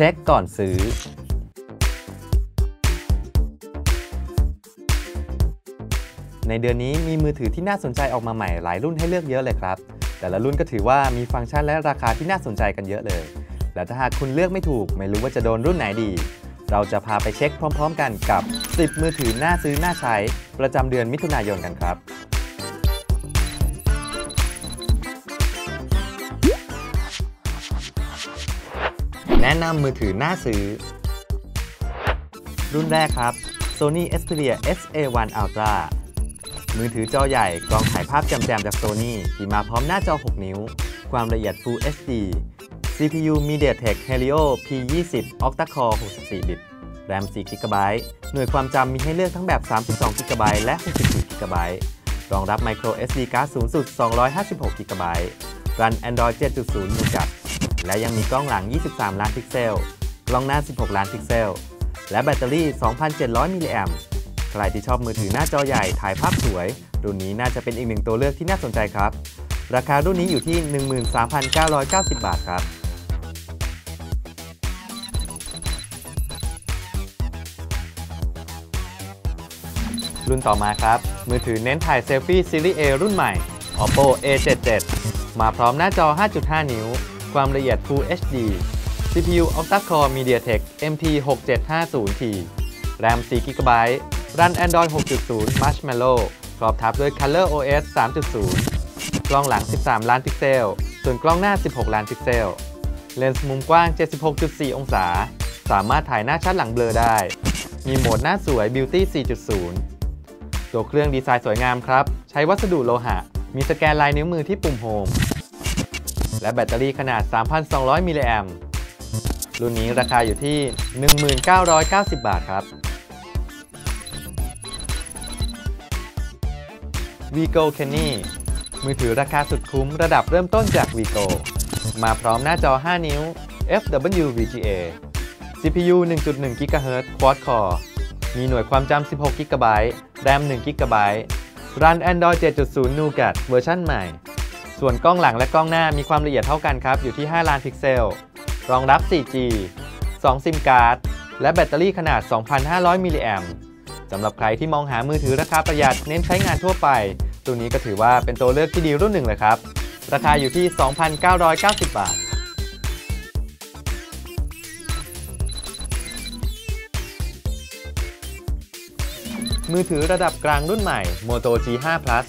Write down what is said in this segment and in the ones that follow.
ช็คก่อนซื้อในเดือนนี้มีมือถือที่น่าสนใจออกมาใหม่หลายรุ่นให้เลือกเยอะเลยครับ แต่ละรุ่นก็ถือว่ามีฟังก์ชันและราคาที่น่าสนใจกันเยอะเลย และถ้าหากคุณเลือกไม่ถูก ไม่รู้ว่าจะโดนรุ่นไหนดี เราจะพาไปเช็คพร้อม ๆ กันกับ 10 มือถือน่าซื้อน่าใช้ ประจำเดือนมิถุนายนกันครับ แนะนำมือถือหน่าซื้อ รุ่นแรกครับ Sony Xperia XA1 Ultra มือถือจอใหญ่กล้องถ่ายภาพแจ่มๆจาก Sony ที่มาพร้อมหน้าจอ 6 นิ้ว ความละเอียด Full HD CPU MediaTek Helio P20 Octa-core 64 บิต RAM 4 GB หน่วยความจำมีให้เลือกทั้งแบบ 32 GB และ 64 GB รองรับ Micro SD card สูงสุด 256 GB รัน Android 7.0 Nougat และยังมีกล้องหลัง 23 ล้านพิกเซล กล้องหน้า 16 ล้านพิกเซล และแบตเตอรี่ 2,700 มิลลิแอมป์ใครที่ชอบมือถือหน้าจอใหญ่ถ่ายภาพสวย รุ่นนี้น่าจะเป็นอีกหนึ่งตัวเลือกที่น่าสนใจครับ ราคารุ่นนี้อยู่ที่ 13,990 บาทครับรุ่นต่อมาครับ มือถือเน้นถ่ายเซลฟี่ซีรีส์ A รุ่นใหม่ Oppo A77 มาพร้อมหน้าจอ 5.5 นิ้ว ความละเอียด Full HD CPU Octa-core MediaTek MT 6750T RAM 4 GB รัน Android 6.0 Marshmallow ครอบทับด้วย Color OS 3.0 กล้องหลัง 13 ล้านพิกเซล ส่วนกล้องหน้า 16 ล้านพิกเซล เลนส์มุมกว้าง 76.4 องศา สามารถถ่ายหน้าชัดหลังเบลอได้ มีโหมดหน้าสวย Beauty 4.0 ตัวเครื่องดีไซน์สวยงามครับ ใช้วัสดุโลหะ มีสแกนลายนิ้วมือที่ปุ่มโฮม และแบตเตอรี่ขนาด 3,200 มิลลิแอมรุ่นนี้ราคาอยู่ที่ 1990 บาทครับ Vigo Kenny มือถือราคาสุดคุ้มระดับเริ่มต้นจาก Vigo มาพร้อมหน้าจอ 5 นิ้ว FW VGA CPU 1.1 GHz Quad Core มีหน่วยความจำ 16 GB RAM 1 GB รัน Android 7.0 Nougat เวอร์ชันใหม่ ส่วนกล้องหลังและกล้องหน้ามีความละเอียดเท่ากันครับ อยู่ที่ 5 ล้านพิกเซล รองรับ 4G 2 ซิมการ์ด และแบตเตอรี่ขนาด 2,500 มิลลิแอมสำหรับใครที่มองหามือถือราคาประหยัดเน้นใช้งานทั่วไป ตัวนี้ก็ถือว่าเป็นตัวเลือกที่ดีรุ่นหนึ่งเลยครับ ราคาอยู่ที่ 2,990 บาทมือถือระดับกลางรุ่นใหม่ Moto G5 Plus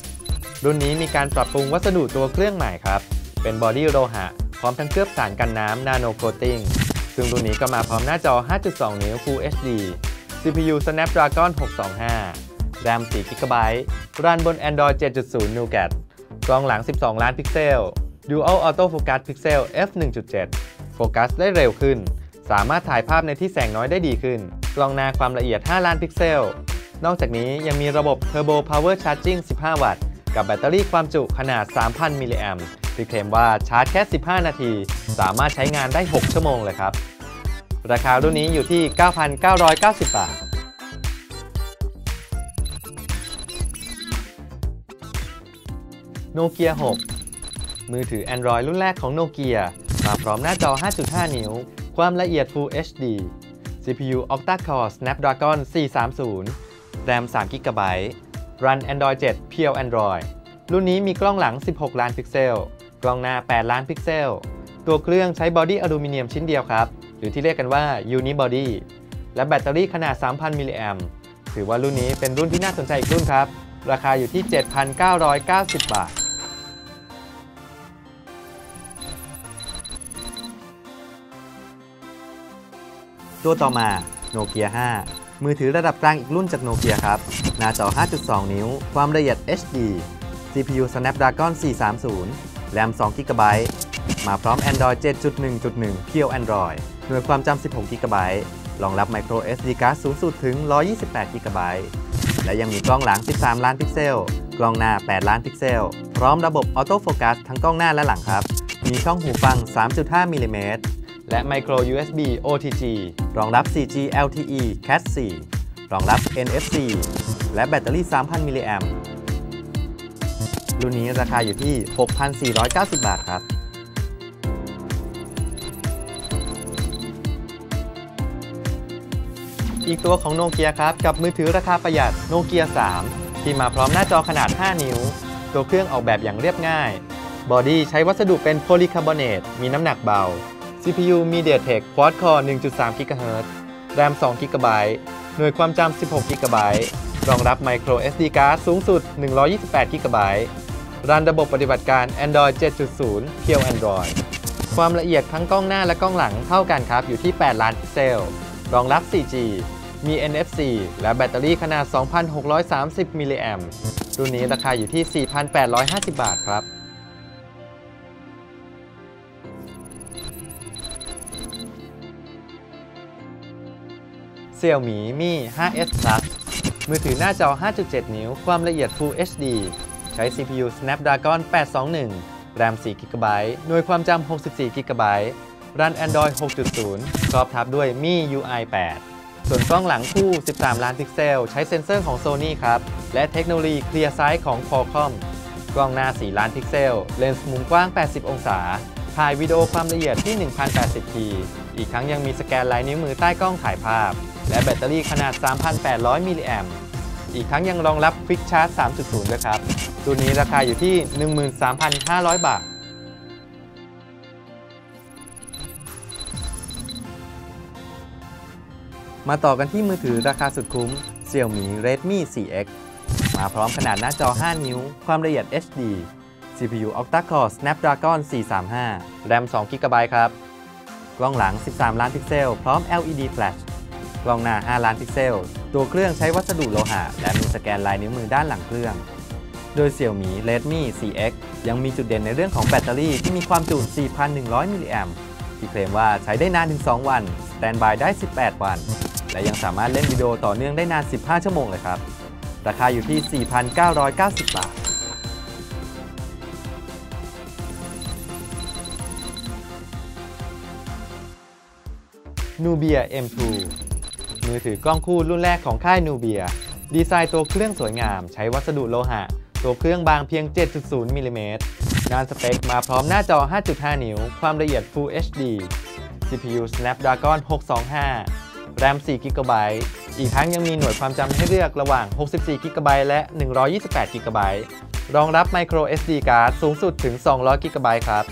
รุ่นนี้มีการปรับปรุงวัสดุตัวเครื่องใหม่ครับ เป็นบอดี้โลหะ พร้อมทั้งเคลือบสารกันน้ำ Nano Coating ซึ่งรุ่นนี้ก็มาพร้อมหน้าจอ 5.2 นิ้ว Full HD CPU Snapdragon 625 RAM 4 GB รันบน Android 7.0 Nougat กล้องหลัง 12 ล้านพิกเซล Dual Auto Focus Pixel f 1.7 โฟกัสได้เร็วขึ้น สามารถถ่ายภาพในที่แสงน้อยได้ดีขึ้น กล้องหน้าความละเอียด 5 ล้านพิกเซล นอกจากนี้ยังมีระบบ Turbo Power Charging 15 วัตต์ กับแบตเตอรี่ความจุขนาด 3,000 มิลลิแอมป์ที่เคลมว่าชาร์จแค่ 15 นาที สามารถใช้งานได้ 6 ชั่วโมงเลยครับ ราคารุ่นนี้อยู่ที่ 9,990 บาท โนเกีย 6 มือถือ Android รุ่นแรกของโนเกียมาพร้อมหน้าจอ 5.5 นิ้ว ความละเอียด Full HD CPU Octa-core Snapdragon 430 RAM 3 GB Run Android 7 Pure Android รุ่นนี้มีกล้องหลัง 16 ล้านพิกเซล กล้องหน้า 8 ล้านพิกเซล ตัวเครื่องใช้บอดี้อลูมิเนียมชิ้นเดียวครับ หรือที่เรียกกันว่า Unibody และแบตเตอรี่ขนาด 3,000 มิลลิแอมถือว่ารุ่นนี้เป็นรุ่นที่น่าสนใจอีกรุ่นครับ ราคาอยู่ที่ 7,990 บาทตัวต่อมาโนเกีย5 มือถือระดับกลางอีกรุ่นจากโนเกียครับ หน้าจอ 5.2 นิ้ว ความละเอียด HD CPU Snapdragon 430 RAM 2 GB มาพร้อม Android 7.1.1 Pure Android หน่วยความจำ 16 GB รองรับ Micro SD card สูงสุดถึง 128 GB และยังมีกล้องหลัง 13 ล้านพิกเซล กล้องหน้า 8 ล้านพิกเซล พร้อมระบบ Auto Focus ทั้งกล้องหน้าและหลังครับ มีช่องหูฟัง 3.5 มิลลิเมตร และ Micro USB OTG รองรับ 4G LTE Cat 4 รองรับ NFC และแบตเตอรี่ 3,000 มิลลิแอมรุ่นนี้ราคาอยู่ที่ 6,490 บาทครับ อีกตัวของโนเกียครับ กับมือถือราคาประหยัดโนเกีย 3 ที่มาพร้อมหน้าจอขนาด 5 นิ้ว ตัวเครื่องออกแบบอย่างเรียบง่าย บอดี้ใช้วัสดุเป็นโพลีคาร์บอเนตมีน้ำหนักเบา CPU MediaTek Quad Core 1.3 GHz RAM 2 GB หน่วยความจำ 16 GB รองรับ Micro SD card สูงสุด 128 GB รันระบบปฏิบัติการ Android 7.0 เพียว Android ความละเอียดทั้งกล้องหน้าและกล้องหลังเท่ากันครับ อยู่ที่ 8 ล้านพิกเซล รองรับ 4G มี NFC และแบตเตอรี่ขนาด 2,630 มิลลิแอมรุ่นนี้ราคาอยู่ที่ 4,850 บาทครับ Xiaomi Mi 5S Plus มือถือหน้าจอ 5.7 นิ้ว ความละเอียด Full HD ใช้ CPU Snapdragon 821 RAM 4 GB หน่วยความจำ 64 GB รัน Android 6.0 ครอบทับด้วย Mi UI 8 ส่วนกล้องหลังคู่ 13 ล้านพิกเซล ใช้เซ็นเซอร์ของ Sony ครับ และเทคโนโลยี Clear Sight ของ Qualcomm กล้องหน้า 4 ล้านพิกเซล เลนส์มุมกว้าง 80 องศา ถ่ายวิดีโอความละเอียดที่ 1080p อีกทั้งยังมีสแกนลายนิ้วมือใต้กล้องถ่ายภาพ และแบตเตอรี่ขนาด 3,800 มิลลิแอมอีกทั้งยังรองรับ Quick Charge 3.0 ด้วยครับตัวนี้ราคาอยู่ที่ 13,500 บาท มาต่อกันที่มือถือราคาสุดคุ้ม Xiaomi Redmi 4X มาพร้อมขนาดหน้าจอ 5 นิ้ว ความละเอียด HD CPU Octa-core Snapdragon 435 RAM 2 GB ครับ กล้องหลัง 13 ล้านพิกเซล พร้อม LED Flash กล้องหน้า 5 ล้านพิกเซล ตัวเครื่องใช้วัสดุโลหะ และมีสแกนลายนิ้วมือด้านหลังเครื่อง โดย Xiaomi Redmi 4X ยังมีจุดเด่นในเรื่องของแบตเตอรี่ที่มีความจุ 4,100 มิลลิแอมป์ที่เคลมว่าใช้ได้นานถึง 2 วัน สแตนบายได้ 18 วัน และยังสามารถเล่นวิดีโอต่อเนื่องได้นาน 15 ชั่วโมงเลยครับ ราคาอยู่ที่ 4,990 บาท Nubia M2 มือถือกล้องคู่รุ่นแรกของค่าย Nubia ดีไซน์ตัวเครื่องสวยงาม ใช้วัสดุโลหะ ตัวเครื่องบางเพียง 7.0มิลลิเมตรงานสเปคมาพร้อมหน้าจอ 5.5 นิ้ว ความละเอียด Full HD CPU Snapdragon 625 RAM 4 GB อีกทั้งยังมีหน่วยความจำให้เลือกระหว่าง 64 GB และ 128 GB รองรับ Micro SD card สูงสุดถึง 200 GB ครับ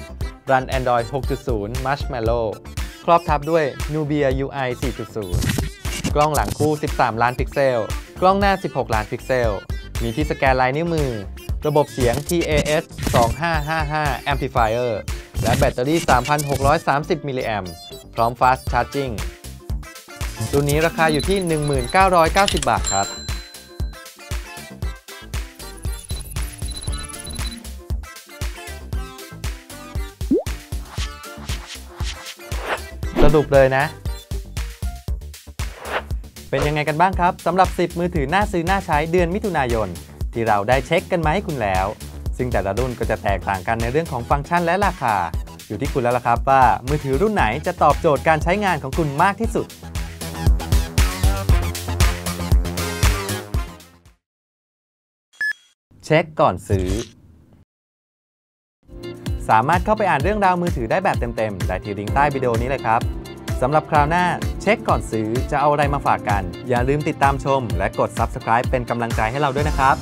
รัน Android 6.0 Marshmallow ครอบทับด้วย Nubia UI 4.0 กล้องหลังคู่ 13 ล้านพิกเซล กล้องหน้า 16 ล้านพิกเซล มีที่สแกนลายนิ้วมือ ระบบเสียง TAS 2555 Amplifier และแบตเตอรี่ 3,630 มิลลิแอมพร้อม Fast Charging รุ่นนี้ราคาอยู่ที่ 1990 บาทครับสรุปเลยนะ เป็นยังไงกันบ้างครับสำหรับ 10 มือถือน่าซื้อน่าใช้เดือนมิถุนายน ที่เราได้เช็คกันมาให้คุณแล้ว ซึ่งแต่ละรุ่นก็จะแตกต่างกันในเรื่องของฟังก์ชันและราคา อยู่ที่คุณแล้วล่ะครับว่ามือถือรุ่นไหนจะตอบโจทย์การใช้งานของคุณมากที่สุดเช็คก่อนซื้อ สามารถเข้าไปอ่านเรื่องราวมือถือได้แบบเต็มๆ ได้ที่ลิงก์ใต้วิดีโอนี้เลยครับ สำหรับคราวหน้าเช็คก่อนซื้อจะเอาอะไรมาฝากกัน อย่าลืมติดตามชม และกด Subscribe เป็นกำลังใจให้เราด้วยนะครับ